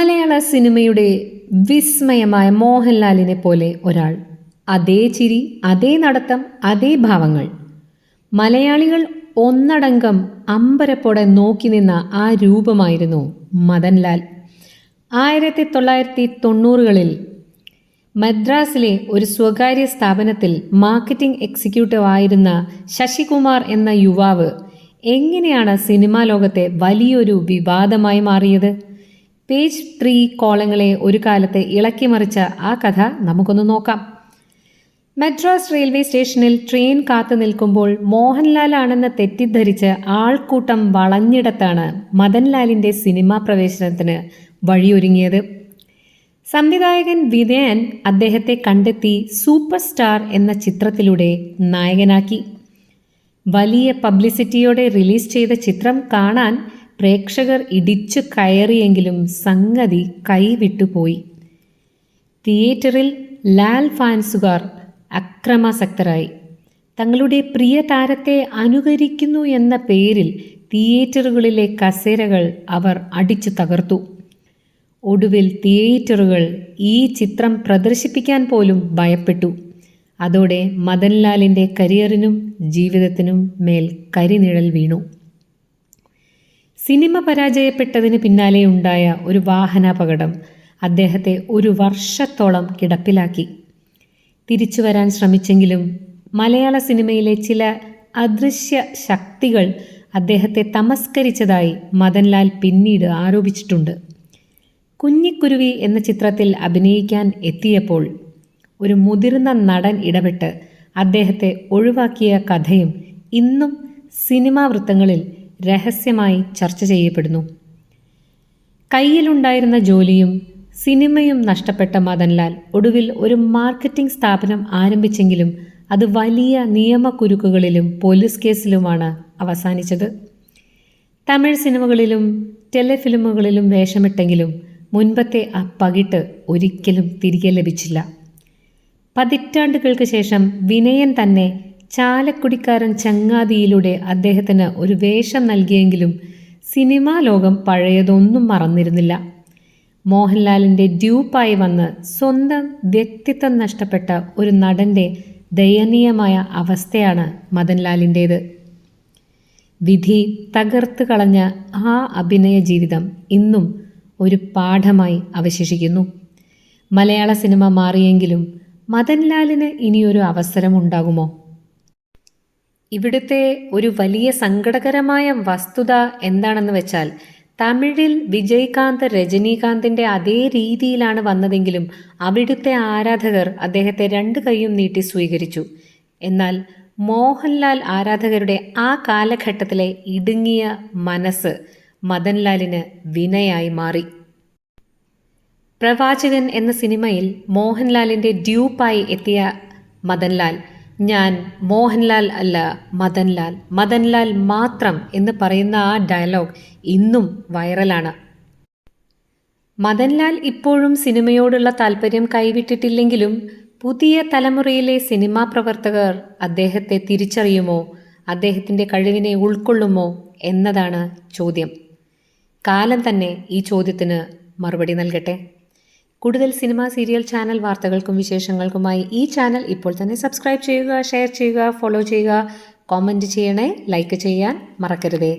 മലയാള സിനിമയുടെ വിസ്മയമായ മോഹൻലാലിനെ പോലെ ഒരാൾ. അതേ ചിരി അതേ നടത്തം അതേ ഭാവങ്ങൾ. മലയാളികൾ ഒന്നടങ്കം അമ്പരപ്പോടെ നോക്കി നിന്ന ആ രൂപമായിരുന്നു മദൻലാൽ. ആയിരത്തി തൊള്ളായിരത്തി തൊണ്ണൂറുകളിൽ മദ്രാസിലെ ഒരു സ്വകാര്യ സ്ഥാപനത്തിൽ മാർക്കറ്റിംഗ് എക്സിക്യൂട്ടീവ് ആയിരുന്ന ശശികുമാർ എന്ന യുവാവ് എങ്ങനെയാണ് സിനിമാ ലോകത്തെ വലിയൊരു വിവാദമായി മാറിയത്? പേജ് ത്രീ കോളങ്ങളെ ഒരു കാലത്ത് ഇളക്കിമറിച്ച ആ കഥ നമുക്കൊന്ന് നോക്കാം. മദ്രാസ് റെയിൽവേ സ്റ്റേഷനിൽ ട്രെയിൻ കാത്തു നിൽക്കുമ്പോൾ മോഹൻലാലാണെന്ന് തെറ്റിദ്ധരിച്ച് ആൾക്കൂട്ടം വളഞ്ഞിടത്താണ് മദൻലാലിന്റെ സിനിമാ പ്രവേശനത്തിന് വഴിയൊരുങ്ങിയത്. സംവിധായകൻ വിനയൻ അദ്ദേഹത്തെ കണ്ടെത്തി സൂപ്പർ സ്റ്റാർ എന്ന ചിത്രത്തിലൂടെ നായകനാക്കി. വലിയ പബ്ലിസിറ്റിയോടെ റിലീസ് ചെയ്ത ചിത്രം കാണാൻ പ്രേക്ഷകർ ഇടിച്ചു കയറിയെങ്കിലും സംഗതി കൈവിട്ടുപോയി തിയേറ്ററിൽ ലാൽ ഫാൻസുകാർ അക്രമാസക്തരായി. തങ്ങളുടെ പ്രിയ താരത്തെ അനുകരിക്കുന്നു എന്ന പേരിൽ തിയേറ്ററുകളിലെ കസേരകൾ അവർ അടിച്ചു തകർത്തു. ഒടുവിൽ തിയേറ്ററുകൾ ഈ ചിത്രം പ്രദർശിപ്പിക്കാൻ പോലും ഭയപ്പെട്ടു. അതോടെ മദൻലാലിന്റെ കരിയറിനും ജീവിതത്തിനും മേൽ കരിനിഴൽ വീണു. സിനിമ പരാജയപ്പെട്ടതിന് പിന്നാലെ ഉണ്ടായ ഒരു വാഹനാപകടം അദ്ദേഹത്തെ ഒരു വർഷത്തോളം കിടപ്പിലാക്കി. തിരിച്ചു വരാൻ ശ്രമിച്ചെങ്കിലും മലയാള സിനിമയിലെ ചില അദൃശ്യ ശക്തികൾ അദ്ദേഹത്തെ തമസ്കരിച്ചതായി മദൻലാൽ പിന്നീട് ആരോപിച്ചിട്ടുണ്ട്. കുഞ്ഞിക്കുരുവി എന്ന ചിത്രത്തിൽ അഭിനയിക്കാൻ എത്തിയപ്പോൾ ഒരു മുതിർന്ന നടൻ ഇടപെട്ട് അദ്ദേഹത്തെ ഒഴിവാക്കിയ കഥയും ഇന്നും സിനിമാ വൃത്തങ്ങളിൽ രഹസ്യമായി ചർച്ച ചെയ്യപ്പെടുന്നു. കയ്യിലുണ്ടായിരുന്ന ജോലിയും സിനിമയും നഷ്ടപ്പെട്ട മദൻലാൽ ഒടുവിൽ ഒരു മാർക്കറ്റിംഗ് സ്ഥാപനം ആരംഭിച്ചെങ്കിലും അത് വലിയ നിയമക്കുരുക്കുകളിലും പോലീസ് കേസിലുമാണ് അവസാനിച്ചത്. തമിഴ് സിനിമകളിലും ടെലിഫിലിമുകളിലും വേഷമിട്ടെങ്കിലും മുൻപത്തെ ആ പകിട്ട് ഒരിക്കലും തിരികെ ലഭിച്ചില്ല. പതിറ്റാണ്ടുകൾക്ക് ശേഷം വിനയൻ തന്നെ ചാലക്കുടിക്കാരൻ ചങ്ങാതിയിലൂടെ അദ്ദേഹത്തിന് ഒരു വേഷം നൽകിയെങ്കിലും സിനിമാ ലോകം പഴയതൊന്നും മറന്നിരുന്നില്ല. മോഹൻലാലിന്റെ ഡ്യൂപ്പായി വന്ന് സ്വന്തം വ്യക്തിത്വം നഷ്ടപ്പെട്ട ഒരു നടന്റെ ദയനീയമായ അവസ്ഥയാണ് മദൻലാലിന്റേത് വിധി തകർത്ത് കളഞ്ഞ ആ അഭിനയ ജീവിതം ഇന്നും ഒരു പാഠമായി അവശേഷിക്കുന്നു. മലയാള സിനിമ മാറിയെങ്കിലും മദൻലാലിന് ഇനിയൊരു അവസരമുണ്ടാകുമോ? ഇവിടുത്തെ ഒരു വലിയ സങ്കടകരമായ വസ്തുത എന്താണെന്ന് വെച്ചാൽ തമിഴിൽ വിജയ്കാന്ത് രജനീകാന്തിന്റെ അതേ രീതിയിലാണ് വന്നതെങ്കിലും അവിടുത്തെ ആരാധകർ അദ്ദേഹത്തെ രണ്ട് കൈയും നീട്ടി സ്വീകരിച്ചു. എന്നാൽ മോഹൻലാൽ ആരാധകരുടെ ആ കാലഘട്ടത്തിലെ ഇടുങ്ങിയ മനസ്സ് മദൻലാലിന് വിനയായി മാറി. പ്രവാചകൻ എന്ന സിനിമയിൽ മോഹൻലാലിന്റെ ഡ്യൂപ്പായി എത്തിയ മദൻലാൽ ഞാൻ മോഹൻലാൽ അല്ല മദൻലാൽ. മദൻലാൽ മാത്രം എന്ന് പറയുന്ന ആ ഡയലോഗ് ഇന്നും വൈറലാണ്. മദൻലാൽ ഇപ്പോഴും സിനിമയോടുള്ള താല്പര്യം കൈവിട്ടിട്ടില്ലെങ്കിലും പുതിയ തലമുറയിലെ സിനിമാ പ്രവർത്തകർ അദ്ദേഹത്തെ തിരിച്ചറിയുമോ അദ്ദേഹത്തിന്റെ കഴിവിനെ ഉൾക്കൊള്ളുമോ എന്നതാണ് ചോദ്യം. കാലം തന്നെ ഈ ചോദ്യത്തിന് മറുപടി നൽകട്ടെ. കൂടുതൽ സിനിമ സീരിയൽ ചാനൽ വാർത്തകൾക്കും വിശേഷങ്ങൾക്കുമായി ഈ ചാനൽ ഇപ്പോൾ തന്നെ സബ്സ്ക്രൈബ് ചെയ്യുക ഷെയർ ചെയ്യുക ഫോളോ ചെയ്യുക കോമന്റ് ചെയ്യണേ ലൈക്ക് ചെയ്യാൻ മറക്കരുതേ.